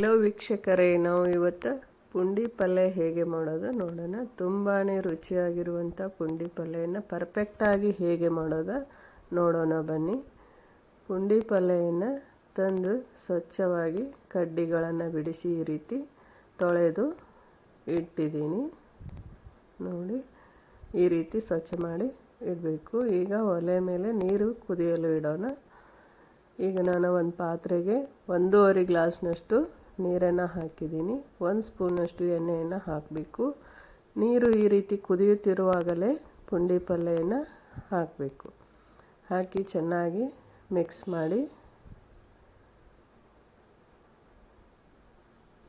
Hello ವೀಕ್ಷಕರೇ, ನಾವು ಇವತ್ತು ಪುಂಡಿ ಪಲ್ಯ ಹೇಗೆ ಮಾಡೋದು ನೋಡೋಣ. ತುಂಬಾ ರುಚಿಯಾಗಿರುವಂಥ ಪುಂಡಿ ಪಲ್ಯನ ಪರ್ಫೆಕ್ಟಾಗಿ ಹೇಗೆ ಮಾಡೋದು ನೋಡೋಣ ಬನ್ನಿ. ಪುಂಡಿ ಪಲ್ಯನ ತಂದು ಸ್ವಚ್ಛವಾಗಿ ಕಡ್ಡಿಗಳನ್ನು ಬಿಡಿಸಿ ಈ ರೀತಿ ತೊಳೆದು ಇಟ್ಟಿದ್ದೀನಿ. ನೋಡಿ, ಈ ರೀತಿ ಸ್ವಚ್ಛ ಮಾಡಿ ಇಡಬೇಕು. ಈಗ ಒಲೆ ಮೇಲೆ ನೀರು ಕುದಿಯಲು ಇಡೋಣ. ಈಗ ನಾನು ಒಂದು ಪಾತ್ರೆಗೆ ಒಂದೂವರೆ ಗ್ಲಾಸ್ನಷ್ಟು ನೀರನ್ನು ಹಾಕಿದ್ದೀನಿ. ಒಂದು ಸ್ಪೂನಷ್ಟು ಎಣ್ಣೆಯನ್ನು ಹಾಕಬೇಕು. ನೀರು ಈ ರೀತಿ ಕುದಿಯುತ್ತಿರುವಾಗಲೇ ಪುಂಡಿ ಪಲ್ಯವನ್ನು ಹಾಕಬೇಕು. ಹಾಕಿ ಚೆನ್ನಾಗಿ ಮಿಕ್ಸ್ ಮಾಡಿ.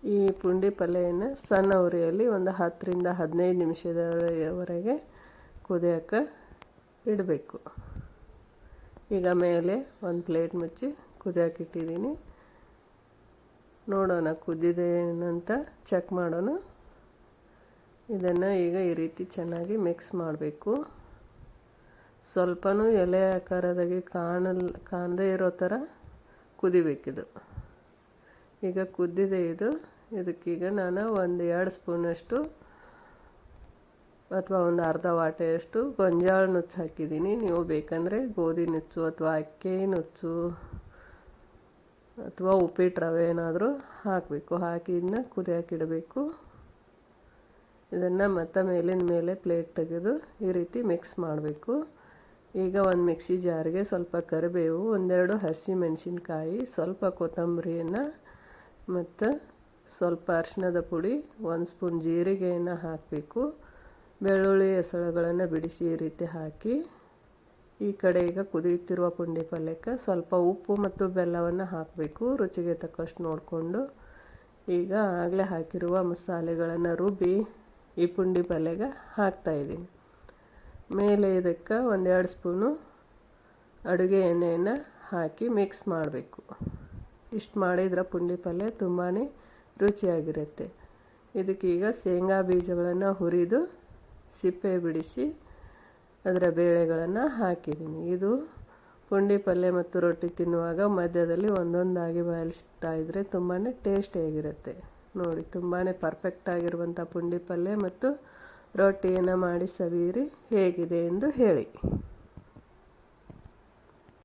ಈ ಪುಂಡಿ ಪಲ್ಯವನ್ನು ಸಣ್ಣ ಉರಿಯಲ್ಲಿ ಒಂದು ಹತ್ತರಿಂದ ಹದಿನೈದು ನಿಮಿಷದವರೆಗೆ ಕುದಿಯೋಕ್ಕೆ ಇಡಬೇಕು. ಈಗ ಮೇಲೆ ಒಂದು ಪ್ಲೇಟ್ ಮುಚ್ಚಿ ಕುದಿಯೋಕೆ ಇಟ್ಟಿದ್ದೀನಿ. ನೋಡೋಣ, ಕುದ್ದಿದೆ ಏನಂತ ಚೆಕ್ ಮಾಡೋಣ. ಇದನ್ನು ಈಗ ಈ ರೀತಿ ಚೆನ್ನಾಗಿ ಮಿಕ್ಸ್ ಮಾಡಬೇಕು. ಸ್ವಲ್ಪನೂ ಎಲೆ ಆಕಾರದಾಗಿ ಕಾಣಲ್, ಕಾಣದೇ ಇರೋ ಥರ ಕುದಿಬೇಕಿದು. ಈಗ ಕುದ್ದಿದೆ ಇದು. ಇದಕ್ಕೀಗ ನಾನು ಒಂದು ಎರಡು ಸ್ಪೂನಷ್ಟು ಅಥವಾ ಒಂದು ಅರ್ಧ ವಾಟೆಯಷ್ಟು ಗೊಂಜಾಳ ನುಚ್ಚು ಹಾಕಿದ್ದೀನಿ. ನೀವು ಬೇಕಂದರೆ ಗೋಧಿ ನುಚ್ಚು ಅಥವಾ ಅಕ್ಕಿ ನುಚ್ಚು. ಅಥವಾ ಉಪ್ಪಿಟ್ಟು ರವೆ ಏನಾದರೂ ಹಾಕಬೇಕು. ಹಾಕಿ ಇದನ್ನ ಕುದಿಯಾಕಿಡಬೇಕು. ಇದನ್ನು ಮತ್ತೆ ಮೇಲಿನ ಮೇಲೆ ಪ್ಲೇಟ್ ತೆಗೆದು ಈ ರೀತಿ ಮಿಕ್ಸ್ ಮಾಡಬೇಕು. ಈಗ ಒಂದು ಮಿಕ್ಸಿ ಜಾರಿಗೆ ಸ್ವಲ್ಪ ಕರಿಬೇವು, ಒಂದೆರಡು ಹಸಿ ಮೆಣಸಿನ್ಕಾಯಿ, ಸ್ವಲ್ಪ ಕೊತ್ತಂಬರಿಯನ್ನು ಮತ್ತು ಸ್ವಲ್ಪ ಅರಿಶಿಣದ ಪುಡಿ, ಒಂದು ಸ್ಪೂನ್ ಜೀರಿಗೆಯನ್ನು ಹಾಕಬೇಕು. ಬೆಳ್ಳುಳ್ಳಿ ಹೆಸಳುಗಳನ್ನು ಬಿಡಿಸಿ ಈ ರೀತಿ ಹಾಕಿ ಈ ಕಡೆ ಈಗ ಕುದಿಯುತ್ತಿರುವ ಪುಂಡಿ ಪಲ್ಯಕ್ಕೆ ಸ್ವಲ್ಪ ಉಪ್ಪು ಮತ್ತು ಬೆಲ್ಲವನ್ನು ಹಾಕಬೇಕು. ರುಚಿಗೆ ತಕ್ಕಷ್ಟು ನೋಡಿಕೊಂಡು ಈಗ ಆಗಲೇ ಹಾಕಿರುವ ಮಸಾಲೆಗಳನ್ನು ರುಬ್ಬಿ ಈ ಪುಂಡಿ ಪಲ್ಯಗೆ ಹಾಕ್ತಾಯಿದ್ದೀನಿ ಮೇಲೆ ಇದಕ್ಕೆ ಒಂದೆರಡು ಸ್ಪೂನು ಅಡುಗೆ ಎಣ್ಣೆಯನ್ನು ಹಾಕಿ ಮಿಕ್ಸ್ ಮಾಡಬೇಕು. ಇಷ್ಟು ಮಾಡಿದ್ರೆ ಪುಂಡಿ ಪಲ್ಯ ತುಂಬಾ ರುಚಿಯಾಗಿರುತ್ತೆ. ಇದಕ್ಕೀಗ ಶೇಂಗಾ ಬೀಜಗಳನ್ನು ಹುರಿದು ಸಿಪ್ಪೆ ಬಿಡಿಸಿ ಅದರ ಬೇಳೆಗಳನ್ನು ಹಾಕಿದ್ದೀನಿ. ಇದು ಪುಂಡಿ ಪಲ್ಯ ಮತ್ತು ರೊಟ್ಟಿ ತಿನ್ನುವಾಗ ಮಧ್ಯದಲ್ಲಿ ಒಂದೊಂದಾಗಿ ಬಯಲಿಸ್ತಾ ಇದ್ದರೆ ತುಂಬಾ ಟೇಸ್ಟಿಯಾಗಿರುತ್ತೆ ನೋಡಿ ತುಂಬಾ ಪರ್ಫೆಕ್ಟ್ ಆಗಿರುವಂಥ ಪುಂಡಿ ಪಲ್ಯ ಮತ್ತು ರೊಟ್ಟಿಯನ್ನು ಮಾಡಿ ಸವಿಯಿರಿ, ಹೇಗಿದೆ ಎಂದು ಹೇಳಿ.